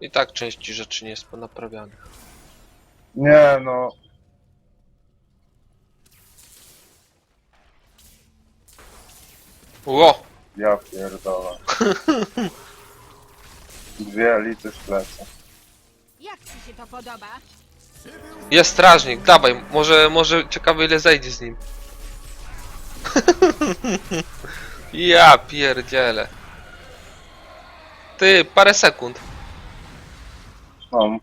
I tak części rzeczy nie jest ponaprawianych. Nie no. Ło! Ja pierdolę. Dwie elity w plecy. Jak ci się to podoba? Jest strażnik, dawaj, może, może ciekawe ile zejdzie z nim. ja pierdzielę. Ty, parę sekund. home